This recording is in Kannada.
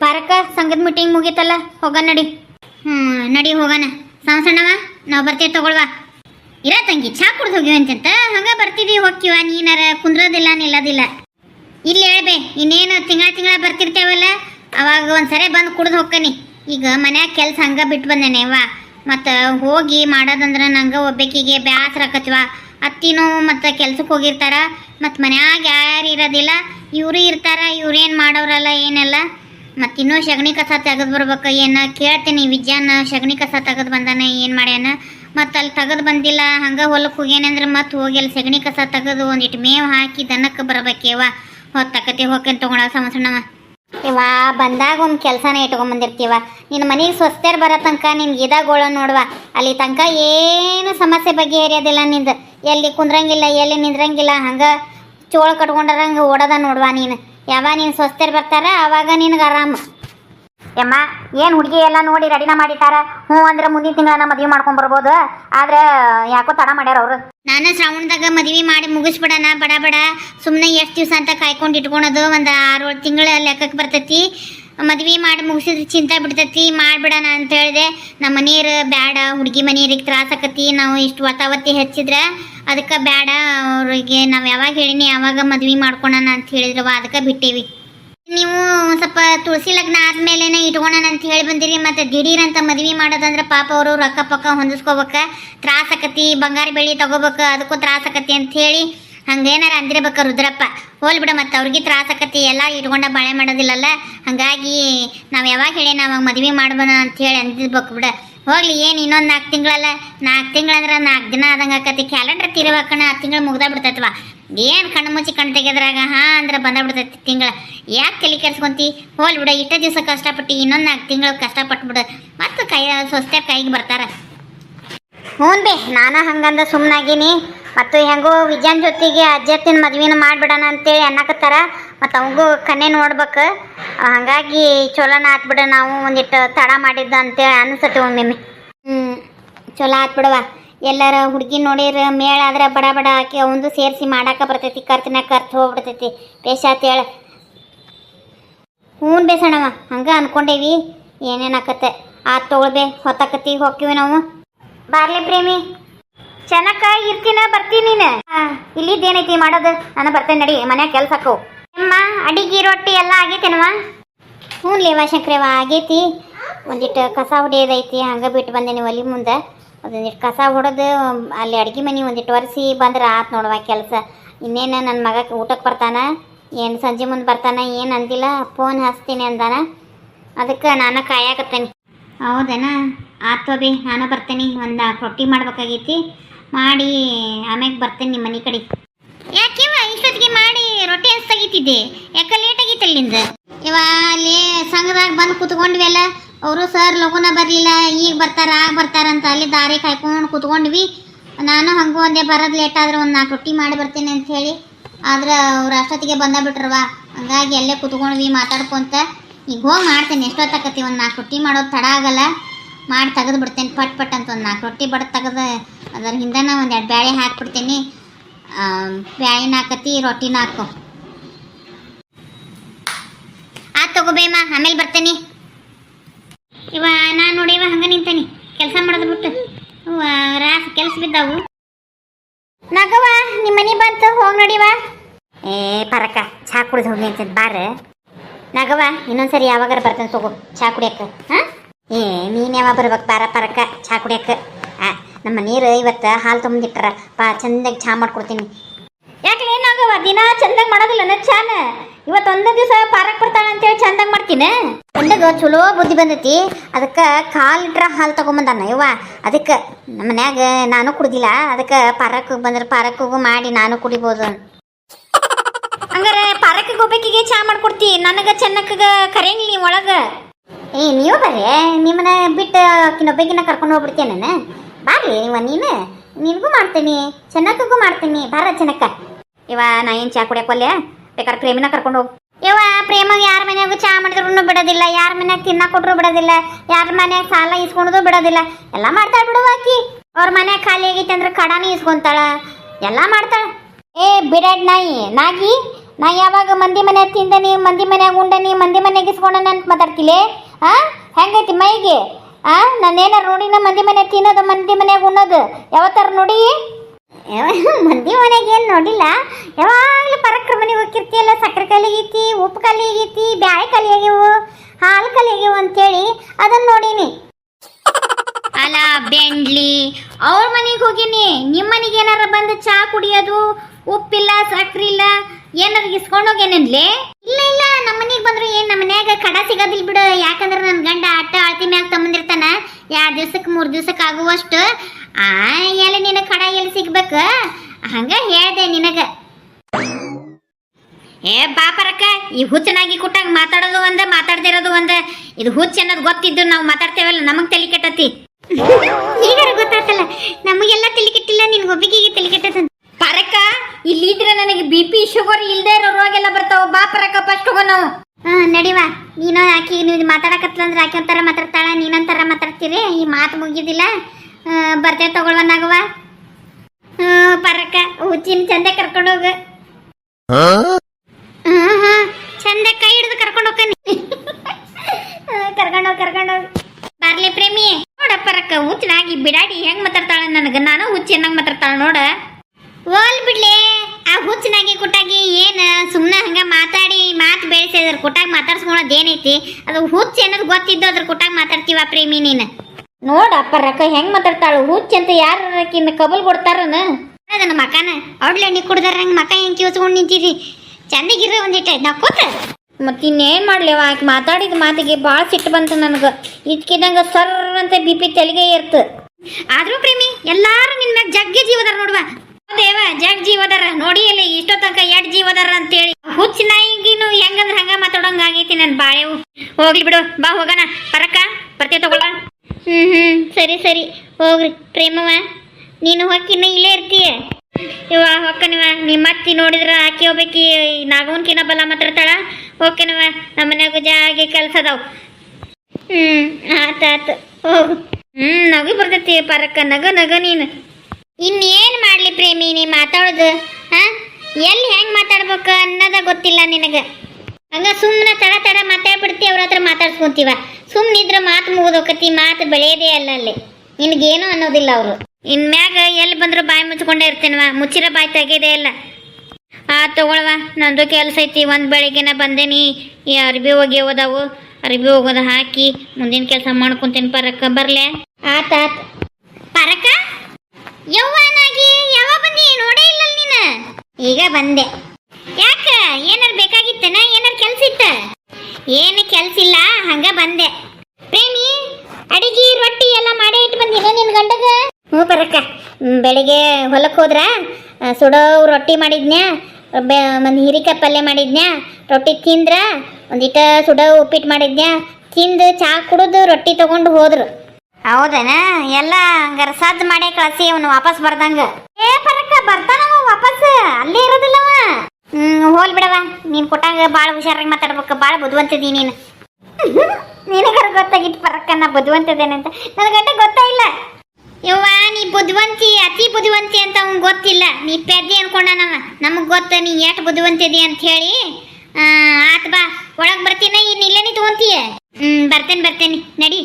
ಪಾರಕ, ಸಂಘದ ಮೀಟಿಂಗ್ ಮುಗೀತಲ್ಲ, ಹೋಗೋಣ ನಡಿ. ಹ್ಞೂ ನಡಿ ಹೋಗೋಣ. ಸಣ್ಣ ಸಣ್ಣವ, ನಾವು ಬರ್ತೀವಿ, ತಗೊಳ್ವಾ. ಇರ ತಂಗಿ, ಚಾ ಕುಡ್ದು ಹೋಗಿವಿ ಅಂತ ಹಂಗೆ ಬರ್ತಿದ್ವಿ ಹೋಗ್ತೀವ? ನೀನಾರ ಕುಂದ್ರೋದಿಲ್ಲ, ನಿಲ್ಲೋದಿಲ್ಲ. ಇಲ್ಲಿ ಹೇಳ್ಬೆ, ಇನ್ನೇನು ತಿಂಗಳ ತಿಂಗಳ ಬರ್ತಿರ್ತೇವಲ್ಲ? ಅವಾಗ ಒಂದ್ಸರಿ ಬಂದು ಕುಡ್ದು ಹೋಗ್ಕನಿ ಈಗ ಮನ್ಯಾಗ ಕೆಲಸ ಹಂಗ ಬಿಟ್ಟು ಬಂದೇನೆ, ವಾ. ಮತ್ತು ಹೋಗಿ ಮಾಡೋದಂದ್ರೆ ನಂಗೆ ಒಬ್ಬಾಕಿಗೆ ಬ್ಯಾಸರ ಆಕತ್ವ. ಅತ್ತಿನೂ ಮತ್ತು ಕೆಲ್ಸಕ್ಕೆ ಹೋಗಿರ್ತಾರ. ಮತ್ತು ಮನ್ಯಾಗ ಯಾರು ಇರೋದಿಲ್ಲ, ಇವರು ಇರ್ತಾರ ಇವ್ರೇನು ಮಾಡೋರಲ್ಲ, ಏನೆಲ್ಲ. ಮತ್ತು ಇನ್ನೂ ಸಗಣಿ ಕಸ ತೆಗೆದು ಬರ್ಬೇಕು, ಏನ ಕೇಳ್ತೀನಿ. ವಿಜ್ಞಾನ ಸಗಣಿ ಕಸ ತೆಗೆದು ಬಂದಾನೆ, ಏನು ಮಾಡ್ಯಾನ? ಮತ್ತು ಅಲ್ಲಿ ತೆಗೆದು ಬಂದಿಲ್ಲ, ಹಂಗೆ ಹೊಲಕ್ಕೆ ಹೋಗ್ಯಾನಂದ್ರೆ ಮತ್ತೆ ಹೋಗಿ ಅಲ್ಲಿ ಸಗಣಿ ಕಸ ತೆಗೆದು ಒಂದಿಟ್ಟು ಮೇವು ಹಾಕಿ ದನಕ್ಕೆ ಬರಬೇಕೇವ ಹೊತ್ತಕತಿ ಹೋಗ್ಕೇನು ತೊಗೊಳ ಸಮ ಸಣ್ಣವ. ಇವ ಬಂದಾಗ ಒಂದು ಕೆಲಸನ ಇಟ್ಕೊಂಬಂದಿರ್ತೀವ ನಿನ್ನ ಮನೆಗೆ ಸ್ವಸ್ಥರ್ ಬರೋ ತನಕ ನಿನ್ಗೆ ಇದಾಗೋಳ ನೋಡುವ. ಅಲ್ಲಿ ತನಕ ಏನು ಸಮಸ್ಯೆ ಬಗೆಹರಿಯೋದಿಲ್ಲ ನಿಂದು. ಎಲ್ಲಿ ಕುಂದ್ರಂಗಿಲ್ಲ, ಎಲ್ಲಿ ನಿಂದ್ರಂಗಿಲ್ಲ, ಹಂಗೆ ಚೋಳ ಕಟ್ಕೊಂಡರಂಗೆ ಓಡೋದ ನೋಡುವ ನೀನು. ಯಾವಾಗ ನೀನು ಸ್ವಸ್ಥರು ಬರ್ತಾರ, ಅವಾಗ ನಿನಗೆ ಆರಾಮ. ಯಮ್ಮ, ಏನು ಹುಡುಗಿ ಎಲ್ಲ ನೋಡಿ ರೆಡಿನ ಮಾಡಿಟ್ಟಾರ? ಹ್ಞೂ ಅಂದ್ರೆ ಮುಂದಿನ ತಿಂಗಳನ್ನ ಮದುವೆ ಮಾಡ್ಕೊಂಡು ಬರ್ಬೋದು. ಆದ್ರೆ, ಯಾಕೋ ತಡ ಮಾಡ್ಯಾರ ಅವರು. ನಾನು ಶ್ರಾವಣದಾಗ ಮದುವೆ ಮಾಡಿ ಮುಗಿಸ್ಬಿಡೋಣ, ಬಡ ಬಡ. ಸುಮ್ಮನೆ ಎಷ್ಟು ದಿವಸ ಅಂತ ಕಾಯ್ಕೊಂಡು ಇಟ್ಕೊಳೋದು, ಒಂದು ಆರು ತಿಂಗಳ ಲೆಕ್ಕಕ್ಕೆ ಬರ್ತೈತಿ. ಮದ್ವೆ ಮಾಡಿ ಮುಗಿಸಿದ್ರೆ ಚಿಂತೆ ಬಿಡ್ತೈತಿ, ಮಾಡಿಬಿಡೋಣ ಅಂತ ಹೇಳಿದೆ. ನಮ್ಮ ಮನೆಯವ್ರು ಬ್ಯಾಡ, ಹುಡುಗಿ ಮನೆಯವ್ರಿಗೆ ತ್ರಾಸ ಆಕತಿ. ನಾವು ಇಷ್ಟು ಒತ್ತಾವತ್ತಿ ಹೆಚ್ಚಿದ್ರೆ ಅದಕ್ಕೆ ಬ್ಯಾಡ. ಅವ್ರಿಗೆ ನಾವು ಯಾವಾಗ ಹೇಳಿನಿ ಯಾವಾಗ ಮದ್ವೆ ಮಾಡ್ಕೊಳೋಣ ಅಂತ ಹೇಳಿದ್ರವ ಅದಕ್ಕೆ ಬಿಟ್ಟೇವಿ. ನೀವು ಸ್ವಲ್ಪ ತುಳಸಿ ಲಗ್ನ ಆದ್ಮೇಲೆನೆ ಇಟ್ಕೊಳಣ ಅಂತ ಹೇಳಿ ಬಂದಿರಿ, ಮತ್ತು ದಿಢೀರ್ ಅಂತ ಮದ್ವಿ ಮಾಡೋದಂದ್ರೆ ಪಾಪ ಅವರು ರೊಕ್ಕ ಪಕ್ಕ ಹೊಂದಿಸ್ಕೋಬೇಕ. ತ್ರಾಸ ಆಕತಿ, ಬಂಗಾರ ಬೆಳ್ಳಿ ತಗೋಬೇಕು, ಅದಕ್ಕೂ ತ್ರಾಸ ಆಕತಿ ಅಂತ ಹೇಳಿ ಹಂಗೇನಾರ ಅಂದಿರ್ಬೇಕ ರುದ್ರಪ್ಪ. ಹೋಲ್ಬಿಡ ಬಿಡ ಮತ್ತೆ ಅವ್ರಿಗೆ ತ್ರಾಸಕತಿ ಎಲ್ಲ ಇಟ್ಕೊಂಡ ಬಾಳೆ ಮಾಡೋದಿಲ್ಲಲ್ಲ. ಹಂಗಾಗಿ ನಾವು ಯಾವಾಗ ಹೇಳಿ ನಾವು ಮದುವೆ ಮಾಡ್ಬೋಣ ಹೇಳಿ ಅಂದಿರ್ಬೇಕು ಬಿಡ. ಹೋಗ್ಲಿ, ಏನು ಇನ್ನೊಂದು ನಾಲ್ಕು ತಿಂಗಳಲ್ಲ. ನಾಲ್ಕು ತಿಂಗಳಂದ್ರೆ ನಾಲ್ಕು ದಿನ ಆದಂಗೆ ಆಕತಿ. ಕ್ಯಾಲೆಂಡರ್ ತಿರ್ಬೇಕಣ್ಣ ಆ ತಿಂಗಳು ಮುಗ್ದ ಬಿಡ್ತೈತವ ಏನು ಕಣ್ಣು ಮುಚ್ಚಿ ಕಣ್ಣು ತೆಗೆದ್ರಾಗ, ಹಾ ಅಂದ್ರೆ ಬಂದ ಬಿಡ್ತೈತಿ ತಿಂಗಳ. ಯಾಕೆ ತಲೆ ಕೆಡ್ಸ್ಕೊಂತಿ? ಹೋಲ್ ಬಿಡ ಇಷ್ಟ ದಿವಸ ಕಷ್ಟಪಟ್ಟು ಇನ್ನೊಂದು ನಾಲ್ಕು ತಿಂಗಳು ಕಷ್ಟಪಟ್ಟು ಬಿಡ. ಮತ್ತು ಕೈ ಸ್ವಸ್ಥ ಕೈಗೆ ಬರ್ತಾರ. ಹ್ಞೂ ಬಿ ನಾನು ಹಂಗಂದ ಸುಮ್ಮನಾಗೀನಿ ಮತ್ತು ಹೆಂಗೋ ವಿಜಯನ್ ಜೊತೆಗೆ ಅಜ್ಜತ್ತಿನ ಮದ್ವೆನ ಮಾಡಿಬಿಡೋಣ ಅಂತೇಳಿ ಅನ್ನಕತ್ತಾರ. ಮತ್ತು ಅವಂಗೂ ಕನ್ನೆ ನೋಡ್ಬೇಕು. ಹಾಗಾಗಿ ಚಲೋನ ಆತ್ಬಿಡ ನಾವು ಒಂದಿಟ್ಟು ತಡ ಮಾಡಿದ್ದು ಅಂತೇಳಿ ಅನಿಸತ್ತೆ ಒಮ್ಮೆ ಹ್ಞೂ ಚಲೋ ಆತ್ಬಿಡವ ಎಲ್ಲರ ಎಲ್ಲಾರ ಹುಡುಗಿ ನೋಡಿರ ಮೇಳ ಆದ್ರೆ ಬಡ ಬಡ ಹಾಕಿ ಅವಂದು ಸೇರಿಸಿ ಮಾಡಾಕ ಬರ್ತೈತಿ ಖರ್ಚಿನ ಖರ್ಚು ಹೋಗ್ಬಿಡ್ತೈತಿ. ಅಂತೇಳ ಹ್ಞೂ ಬೇಸಣವ ಹಂಗ ಅನ್ಕೊಂಡೇವಿ. ಏನೇನು ಆಕತ್ತೆ? ಆತ್ ತೊಗೊಳ್ಬೇ ಹೊತ್ತಾಕತಿ ಹೋಗ್ತೀವಿ ನಾವು. ಬಾರ್ಲಿ ಪ್ರೇಮಿ. ಚೆನ್ನಕ್ಕ ಇರ್ತೀನ, ಬರ್ತೀನಿ ನೀನು. ಇಲ್ಲಿದ್ದೇನೈತಿ ಮಾಡೋದು? ನಾನು ಬರ್ತೇನೆ, ನಡಿ, ಮನ್ಯಾಗ ಕೆಲ್ಸ ಅಮ್ಮ, ಅಡಿಗೆ ರೊಟ್ಟಿ ಎಲ್ಲ ಆಗೈತೇನವ ಹ್ಞೂ ಲೇವಾ ಶಂಕ್ರೇವ ಆಗೈತಿ. ಒಂದಿಟ್ಟು ಕಸ ಹೊಡಿಯೋದೈತಿ, ಹಂಗೆ ಬಿಟ್ಟು ಬಂದೇನಿ ಒಲಿ ಮುಂದೆ. ಅದೊಂದಿಟ್ಟು ಕಸ ಹೊಡೆದು, ಅಲ್ಲಿ ಅಡ್ಗೆ ಮನೆ ಒಂದಿಟ್ಟು ಒರೆಸಿ ಬಂದ್ರೆ ಆತ್ ನೋಡುವ ಕೆಲಸ. ಇನ್ನೇನು ನನ್ನ ಮಗ ಊಟಕ್ಕೆ ಬರ್ತಾನ? ಏನು ಸಂಜೆ ಮುಂದೆ ಬರ್ತಾನ, ಏನು ಅಂದಿಲ್ಲ? ಫೋನ್ ಹಚ್ತೀನಿ ಅಂದಾನ? ಅದಕ್ಕೆ ನಾನು ಕಾಯಕತ್ತೇನೆ. ಹೌದೇನಾ? ಆತು ಬಿ ನಾನು ಬರ್ತೇನೆ. ಒಂದು ರೊಟ್ಟಿ ಮಾಡ್ಬೇಕಾಗೈತಿ. ಮಾಡಿ, ಆಮ್ಯಾಗ ಬರ್ತೇನೆ ನಿಮ್ಮ ಮನೆ ಕಡೆ. ಯಾಕಿವ ಇಷ್ಟೊತ್ತಿಗೆ ಮಾಡಿ ರೊಟ್ಟಿ ಹಸ್ತಾಗಿತ್ತಿದ್ದೆ ಯಾಕೆ ಲೇಟ್ ಆಗಿತ್ತು ಅಲ್ಲಿಂದ? ಇವ ಅಲ್ಲಿ ಸಂಘದಾಗ ಬಂದು ಕುತ್ಕೊಂಡ್ವಿ ಅಲ್ಲ ಅವರು ಸರ್ ಲಗುನ ಬರಲಿಲ್ಲ, ಈಗ ಬರ್ತಾರ, ಆಗ ಬರ್ತಾರ ಅಂತ ಅಲ್ಲಿ ದಾರಿ ಕಾಯ್ಕೊಂಡು ಕುತ್ಕೊಂಡ್ವಿ. ನಾನು ಹಂಗೂ ಒಂದೇ ಬರೋದು ಲೇಟ್ ಆದ್ರೆ ಒಂದು ನಾಲ್ಕು ರೊಟ್ಟಿ ಮಾಡಿ ಬರ್ತೇನೆ ಅಂತ ಹೇಳಿ. ಆದ್ರೆ ಅವ್ರು ಅಷ್ಟೊತ್ತಿಗೆ ಬಂದ ಬಿಟ್ರವ ಹಂಗಾಗಿ ಅಲ್ಲೇ ಕುತ್ಕೊಂಡ್ವಿ, ಮಾತಾಡ್ಕೊಂತ. ಈಗ ಹೋಗಿ ಮಾಡ್ತೇನೆ, ಎಷ್ಟೊತ್ತಾಕತಿ? ಒಂದು ನಾಲ್ಕು ರೊಟ್ಟಿ ಮಾಡೋದು ತಡ ಆಗಲ್ಲ. ಮಾಡಿ ತೆಗೆದು ಬಿಡ್ತೇನೆ, ಪಟ್ ಪಟ್ ಅಂತ ಒಂದು ನಾಲ್ಕು ರೊಟ್ಟಿ ಬಡ ತೆಗೆದು ಅದ್ರ ಹಿಂದನ ಒಂದು ಎರಡು ಬ್ಯಾಳೆ ಹಾಕ್ಬಿಡ್ತೀನಿ. ಬ್ಯಾಳಿನ ಹಾಕತಿ, ರೊಟ್ಟಿನ ಹಾಕು. ತಗೋ ತಗೋಬೇಮ ಆಮೇಲೆ ಬರ್ತೇನೆ. ಇವ ನಾನು ನೋಡಿ ಇವ ಹಂಗ ನಿಂತೇನಿ. ಕೆಲಸ ಮಾಡೋದು ಬಿಟ್ಟು. ರಾಸ್ ಕೆಲಸ ಬಿದ್ದಾವು. ನಗವ ನಿಮ್ಮ ಮನೆ ಬಂತು, ಹೋಗಿ ನೋಡಿವ ಏ, ಪರಕ, ಚಾ ಕುಡಿದು ಹೋಗಿ ಅಂತ ಬಾರ ನಗವ ಇನ್ನೊಂದ್ಸರಿ ಯಾವಾಗಾರ ಬರ್ತೇನೆ ತಗೋ, ಚಾ ಕುಡಿಯಕ್ಕೆ ಹಾಂ? ಏ, ನೀನು ಯಾವಾಗ ಬರ್ಬೇಕು ಬಾರ ಪರಕ, ಚಾ ಕುಡಿಯಕ್ಕೆ ಆ. ನಮ್ಮ ನೀರು ಇವತ್ತು ಹಾಲು ತೊಗೊಂಡಿಟ್ಟಾರ ಪಾ ಚಂದಾಗಿ ಚಾ ಮಾಡ್ಕೊಡ್ತೀನಿ. ಯಾಕೆ ಏನಾಗವ ದಿನ ಚಂದಾಗಿ ಮಾಡೋದಿಲ್ಲ ನಾ ಚಾನ. ಇವತ್ತು ಒಂದೇ ದಿವಸ ಪಾರಕ್ ಬರ್ತಾಳ ಅಂತೇಳಿ ಚಂದಾಗಿ ಮಾಡ್ತೀನಿ. ಚಂದಾಗ ಚಲೋ ಬುದ್ಧಿ ಬಂದೈತಿ. ಅದಕ್ಕೆ ಕಾಲು ಲೀಟ್ರ್ ಹಾಲು ತಗೊಂಬಂದಾನ ಯವ್ವ. ಅದಕ್ಕೆ ನಮ್ಮ ಮನ್ಯಾಗ ನಾನು ಕುಡ್ದಿಲ್ಲ. ಅದಕ್ಕೆ ಪಾರಕ್ ಬಂದ್ರೆ ಪಾರಕ್ಕಿಗೂ ಮಾಡಿ ನಾನು ಕುಡಿಬೋದು. ಹಂಗಾರೆ ಪಾರಕ್ಕಿಗೆ ಹೋಗ್ಬೇಕಿಗೆ ಚಾ ಮಾಡ್ಕೊಡ್ತಿ. ನನಗೆ ಚೆನ್ನಕ್ಕಗ ಕರೆಯಂಗಿಲ್ಲ ನೀವು ಒಳಗೆ. ಏ ನೀವು ಬರ್ರಿ. ನಿಮ್ಮನ್ನ ಬಿಟ್ಟು ಇನ್ನೊಬ್ಬಗಿನ ಕರ್ಕೊಂಡು ಹೋಗ್ಬಿಡ್ತೀನಿ ನಾನು? ಬಾರ್ಲಿ ಇವ ನೀನು? ನಿನಗೂ ಮಾಡ್ತೀನಿ, ಚೆನ್ನಕ್ಕಗೂ ಮಾಡ್ತೀನಿ. ಬಾರ ಚೆನ್ನಕ್ಕ. ಇವ, ನಾ ಏನು ಚಾ ಕುಡಿಯಕೊಲ್ಯ ಬೇಕಾದ್ರೆ ಪ್ರೇಮಿನ ಕರ್ಕೊಂಡು ಹೋಗು. ಇವ ಪ್ರೇಮ ಯಾರ ಮನೆಯಾಗೂ ಚಾ ಮಾಡಿದ್ರು ಬಿಡೋದಿಲ್ಲ. ಯಾರ ಮನ್ಯಾಗ ತಿನ್ನ ಕೊಟ್ರು ಬಿಡೋದಿಲ್ಲ. ಯಾರ ಮನ್ಯಾಗ ಸಾಲ ಇಸ್ಕೊಳೋದು ಬಿಡೋದಿಲ್ಲ. ಎಲ್ಲ ಮಾಡ್ತಾಳ ಬಿಡುವ ಆಕಿ. ಅವ್ರ ಮನ್ಯಾಗ ಖಾಲಿ ಆಗೈತೆ ಅಂದ್ರೆ ಕಡಾನು ಇಸ್ಕೊಂತಾಳ ಎಲ್ಲ ಮಾಡ್ತಾಳ. ಏ ಬಿಡಾಡ್ ನಾಯಿ, ನಾಗಿ, ನಾ ಯಾವಾಗ ಮಂದಿ ಮನೆ ತಿಂದನಿ, ಮಂದಿ ಮನ್ಯಾಗ ಉಂಡನಿ, ಮಂದಿ ಮನೆಗೆ ಇಸ್ಕೊಂಡನ ಅಂತ ಮಾತಾಡ್ತಿಲೇ? ಹಾ ಹೆಂಗೈತಿ ಮೈಗೆ? ಆ? ನಾನೇನಾರು ರೋಡಿನ ಮಂದಿ ಮನೆ ತಿನ್ನೋದು, ಮಂದಿ ಮನೆಗೆ ಉಣ್ಣೋದು? ಯಾವತ್ತಾರ ನೋಡಿ? ಮಂದಿ ಮನೆಗೆ ಏನು ನೋಡಿಲ್ಲ. ಯಾವಾಗಲೂ ಪರಕ್ರ ಮನೆಗೆ ಹೋಗಿರ್ತಿಯಲ್ಲ ಸಕ್ಕರೆ ಕಲಿಗೈತಿ ಉಪ್ಪು ಕಲಿಗೈತಿ ಬ್ಯಾಳೆ ಕಲಿಯಾಗ್ಯವು ಹಾಲು ಕಲಿಯಾಗ್ಯವು ಅಂತೇಳಿ ಅದನ್ನು ನೋಡೀನಿ. ಅಲ್ಲ, ಬೆಂಡ್ಲಿ, ಅವ್ರ ಮನೆಗೆ ಹೋಗಿನಿ. ನಿಮ್ಮ ಮನೆಗೆ ಏನಾರ ಬಂದು ಚಹಾ ಕುಡಿಯೋದು, ಉಪ್ಪಿಲ್ಲ, ಸಕ್ಕರೆ ಇಲ್ಲ, ಏನಾರ ಇಸ್ಕೊಂಡು ಹೋಗೇನನ್ಲೆ ಇಲ್ಲ ಇಲ್ಲ ನಮ್ಮ ಮನೆಗೆ ಬಂದ್ರು ಏನು ನಮ್ಮ ಮನೆಯಾಗ ಕಡ ಸಿಗೋದಿಲ್ಲ ಬಿಡು. ಯಾಕಂದ್ರೆ ನನ್ನ ಗಂಡ ತಮ್ಮಂದಿರ್ತಾನ ಎರಡು ದಿವ್ಸಕ್ಕೆ ಮೂರು ದಿವ್ಸಕ್ಕೆ ಆಗುವಷ್ಟು, ಆ, ಎಲ್ಲಿ ನಿನ್ನ ಕಡ ಎಲ್ಲಿ ಸಿಗ್ಬೇಕು? ಹಂಗ ಹೇಳ್ದೆ ನಿನಗ. ಏ, ಬಾಪರಕ್ಕ, ಈ ಹುಚ್ಚನಾಗಿ ಕೊಟ್ಟಾಗ ಮಾತಾಡೋದು ಒಂದ ಮಾತಾಡ್ದಿರೋದು ಒಂದ. ಇದು ಹುಚ್ಚ ಅನ್ನೋದು ಗೊತ್ತಿದ್ದು ನಾವು ಮಾತಾಡ್ತೇವಲ್ಲ, ನಮಗ್ ತಲೆ ಕೆಟ್ಟತಿ. ಈಗಾರ ಗೊತ್ತಾತಲ್ಲ, ನಮಗೆಲ್ಲ ತಲೆ ಕೆಟ್ಟಿಲ್ಲ, ನಿನ್ ಒಬ್ಬಿಗೆ ತಲೆ ಕೆಟ್ಟದ ಪರಕ್ಕ, ಇಲ್ಲಿದ್ರೆ ನನಗೆ ಬಿ ಪಿ, ಶುಗರ್ ಇಲ್ದೇ ಇರೋ ರೋಗ ಎಲ್ಲ ಬರ್ತಾವ ಬಾ ಪರಕ ಫಸ್ಟ್ ಹೋಗೋ ನಾವು. ಹ್ಮ್, ನಡಿವಾ. ನೀನು ಆಕಿ ನೀವು ಮಾತಾಡಕತ್ಲಂದ್ರೆ ಆಕೆ ಒಂಥರ ಮಾತಾಡ್ತಾಳ? ನೀನೊಂಥರ ಮಾತಾಡ್ತೀರಿ? ಈ ಮಾತು ಮುಗಿದಿಲ್ಲ ಬರ್ತೇವೆ ತಗೊಳ್ವನಾಗವ ಪರಕ ಹುಚ್ಚಿನ ಚಂದ ಕರ್ಕೊಂಡು ಹೋಗು. ಚಂದ ಕೈ ಹಿಡಿದು ಕರ್ಕೊಂಡು ಹೋಗ್ತಾನೆ ಕರ್ಕೊಂಡು ಹೋಗಿ ಕರ್ಕೊಂಡು ಹೋಗಿ. ಬರ್ಲಿ ಪ್ರೇಮಿ. ನೋಡಪ್ಪ ರಕ್ಕ ಹುಚ್ಚನಾಗಿ ಬಿಡಾಡಿ ಹೆಂಗ್ ಮಾತಾಡ್ತಾಳ ನನಗ. ನಾನು ಹುಚ್ಚಿ ಹೆಂಗ್ ಮಾತಾಡ್ತಾಳ ನೋಡ. ಓಲ್ ಬಿಡ್ಲೆ. ಆ ಹುಚ್ಚನಾಗಿ ಕುಟ್ಟಾಗಿ ಏನು ಸುಮ್ಮನೆ ಹಂಗೆ ಮಾತಾಡಿ ಮಾತು ಬೆಳೆಸಿ ಅದ್ರ ಕುಟ್ಟಾಗ ಮಾತಾಡ್ಸ್ಕೊಳೋದು ಏನೈತಿ? ಅದು ಹುಚ್ಚು ಅನ್ನೋದು ಗೊತ್ತಿದ್ದು ಅದ್ರ ಕುಟ್ಟಾಗ ಮಾತಾಡ್ತೀವ ಪ್ರೇಮಿ ನೀನು. ನೋಡಪ್ಪ ರಕ್ಕ ಹೆಂಗ್ ಮಾತಾಡ್ತಾಳು? ಹುಚ್ಚ ಅಂತ ಯಾರು ಯಾರಕ್ಕಿನ್ನ ಕಬಲ್ ಕೊಡ್ತಾರನ? ಅದನ್ನ ಮಕಾನ ಅವ್ಡ್ಲೆ ಎಣ್ಣೆ ಕುಡ್ದಾರ ಹಂಗ ಮಕ ಹೆಂಗ್ ಕಿವಚ್ಕೊಂಡು ನಿಂತಿದಿ? ಚಂದಿಗಿರ ಒಂದಿಟ್ಟು ನಾ ಕೂತ ಮತ್ತೆ ಇನ್ನೇನ್ ಮಾಡ್ಲೇವ ಆಕೆ ಮಾತಾಡಿದ ಮಾತಿಗೆ ಭಾಳ ಸಿಟ್ಟು ಬಂತು ನನಗೆ. ಇದ್ಕಿದಂಗ ಸರ್ ಅಂತ ಬಿ ಪಿ ತೆಲಿಗೆ ಇರ್ತ ಆದರೂ ಪ್ರೇಮಿ, ಎಲ್ಲಾರು ನಿನ್ನ ಮ್ಯಾಗ ಜಗ್ಗಿ ಜೀವದಾರ ನೋಡುವ. ದೇವ ಜಗ್ ಜೀವದಾರ. ನೋಡಿ ಇಲ್ಲಿ ಇಷ್ಟೋ ತನಕ ಎಡ್ ಜೀವದಾರ ಅಂತೇಳಿ. ಹುಚ್ಚ ನಾಯಿಗಿನು ಹೆಂಗಂದ್ರ ಹಂಗ ಮಾತಾಡೋಂಗ ಆಗೈತಿ ನನ್ ಬಾಳೆವು ಹೋಗ್ಲಿ ಬಿಡು ಬಾ ಹೋಗೋಣ. ಪರಕ ಬರ್ತೀವಿ ತಗೊಳ್ಳ ಹ್ಮ್ ಹ್ಮ್ ಸರಿ ಸರಿ. ಹೋಗ್ರಿ. ಪ್ರೇಮವ ನೀನು ಹೊಕ್ಕಿನ ಇಲ್ಲೇ ಇರ್ತೀಯ? ಇವ ಹೊಕ್ಕನಿವ. ನಿಮ್ಮ ಅತ್ತಿ ನೋಡಿದ್ರ ಆಕಿ ಹೋಗ್ಬೇಕಿ ನಾಗವನ್ಕಿನ ಬಲ ಮಾತಾಡ್ತಾಳ? ಹೋಗ್ಕನಿವ ನಮ್ಮ ಮನ್ಯಾಗ ಜಾಗಿ ಕೆಲಸ ಅದಾವ. ಹ್ಮ್ ಆತ ಆತ. ಹೋಗು. ಹ್ಮ್ ನಗು ಬರ್ತೈತಿ ಪರಕ್ಕ ನಗ ನಗ ನೀನು. ಇನ್ನೇನ್ ಮಾಡ್ಲಿ ಪ್ರೇಮಿ ನೀ ಮಾತಾಡೋದು ಹಾಂ? ಎಲ್ಲಿ ಹೆಂಗೆ ಮಾತಾಡ್ಬೇಕು ಅನ್ನೋದ ಗೊತ್ತಿಲ್ಲ ನಿನಗೆ. ಹಂಗೆ ಸುಮ್ಮನೆ ತಡ ತಡ ಮಾತಾಡ್ಬಿಡ್ತಿ ಅವ್ರ ಹತ್ರ ಮಾತಾಡ್ಸ್ಕೊಂತೀವ. ಇದ್ರೆ ಮಾತು ಮುಗಿದೋಕತಿ ಮಾತು ಬೆಳೆಯೋದೇ ಅಲ್ಲ ಅಲ್ಲಿ. ನಿನಗೇನು ಅನ್ನೋದಿಲ್ಲ ಅವರು. ಇನ್ಮ್ಯಾಗ ಎಲ್ಲಿ ಬಂದರೂ ಬಾಯಿ ಮುಚ್ಕೊಂಡೇ ಇರ್ತೇನವ ಮುಚ್ಚಿರ ಬಾಯಿ ತೆಗೆದೇ ಇಲ್ಲ. ಆ ತಗೊಳ್ವ ನಂದು ಕೆಲಸ ಐತಿ ಒಂದು ಬೆಳಿಗ್ಗೆನ ಬಂದೇನಿ ಈ ಅರ್ಬಿ ಹೋಗಿ ಹೋದವು. ಅರ್ಬಿ ಹೋಗೋದು ಹಾಕಿ ಮುಂದಿನ ಕೆಲಸ ಮಾಡ್ಕೊಂತೇನೆ ಪರಕ್ಕ ಬರಲೇ? ಆತ ಆತ. ಪರಕ? ಯವ್ವನಾಗಿ ಯಾವಾಗ ಬಂದಿ? ನೋಡೇ ಇಲ್ಲ ನೀನ. ಈಗ ಬಂದೆ. ಯಾಕ? ಏನಾರ ಬೇಕಾಗಿತ್ತನ? ಏನಾರ ಕೆಲ್ಸ ಇತ್ತ? ಏನು ಕೆಲ್ಸ ಇಲ್ಲ, ಹಂಗ ಬಂದೆ. ಪ್ರೇಮಿ, ಅಡಿಗೆ, ರೊಟ್ಟಿ ಎಲ್ಲ ಮಾಡೇ ಇಟ್ಟು ಬಂದಿನ ನಿನ್ನ ಗಂಡಗ? ಹ್ಞೂ ಬರಕ್ಕ ಬೆಳಿಗ್ಗೆ ಹೊಲಕ್ಕೆ ಹೋದ್ರ ಸುಡೋ ರೊಟ್ಟಿ ಮಾಡಿದ್ನ್ಯಾ? ಒಂದು ಹೀರಿಕಾಯಿ ಪಲ್ಯ ಮಾಡಿದ್ನ್ಯಾ? ರೊಟ್ಟಿ ತಿಂದ್ರ, ಒಂದಿಟ ಸುಡೋ ಉಪ್ಪಿಟ್ಟು ಮಾಡಿದ್ನ್ಯಾ? ತಿಂದು ಚಾ ಕುಡಿದು ರೊಟ್ಟಿ ತಗೊಂಡು ಹೋದ್ರು. ಹೌದನ? ಎಲ್ಲ ಹಂಗಾರ ಸದ್ ಮಾಡಿ ಕಳಿಸಿ ಅವನು ವಾಪಸ್ ಬರ್ದಂಗ. ಏ ಪರಕ್ಕ ಬರ್ತಾನವ ವಾಪಸ್. ಅಲ್ಲೇ ಇರೋದಿಲ್ಲವ ಹ್ಮ್, ಹೋಲ್ ಬಿಡವ. ನೀನ್ ಕೊಟ್ಟಾಗ ಬಾಳ ಹುಷಾರಾಗಿ ಮಾತಾಡ್ಬೇಕು. ಬಾಳ ಬುದ್ಧಿವಂತದಿ ನೀನು. ನಿನಗಾರ ಗೊತ್ತಾಗಿತ್ತು ಪರಕ್ಕ ನಾ ಬುದ್ಧಿವಂತದೇನಂತ ನನ್ನ ಗೊತ್ತಾ ಇಲ್ಲ. ಯವ್ವ, ನೀ ಬುದ್ಧಿವಂತಿ ಅತಿ ಬುದ್ಧಿವಂತಿ ಅಂತ ಅವ್ನ್ ಗೊತ್ತಿಲ್ಲ. ನೀ ಪೆದ್ದಿ ಅನ್ಕೊಂಡನವ ನಮಗ್ ಗೊತ್ತ, ನೀ ಎಷ್ಟು ಬುದ್ಧಿವಂತಿದಿ ಅಂತ ಹೇಳಿ. ಆತ್ ಬಾ. ಒಳಗ್ ಬರ್ತೀನ? ಇನ್ ಇಲ್ಲೇ ನೀ ತಗೊಂತೀಯ? ಹ್ಮ್, ಬರ್ತೇನೆ ಬರ್ತೇನೆ. ನಡಿ.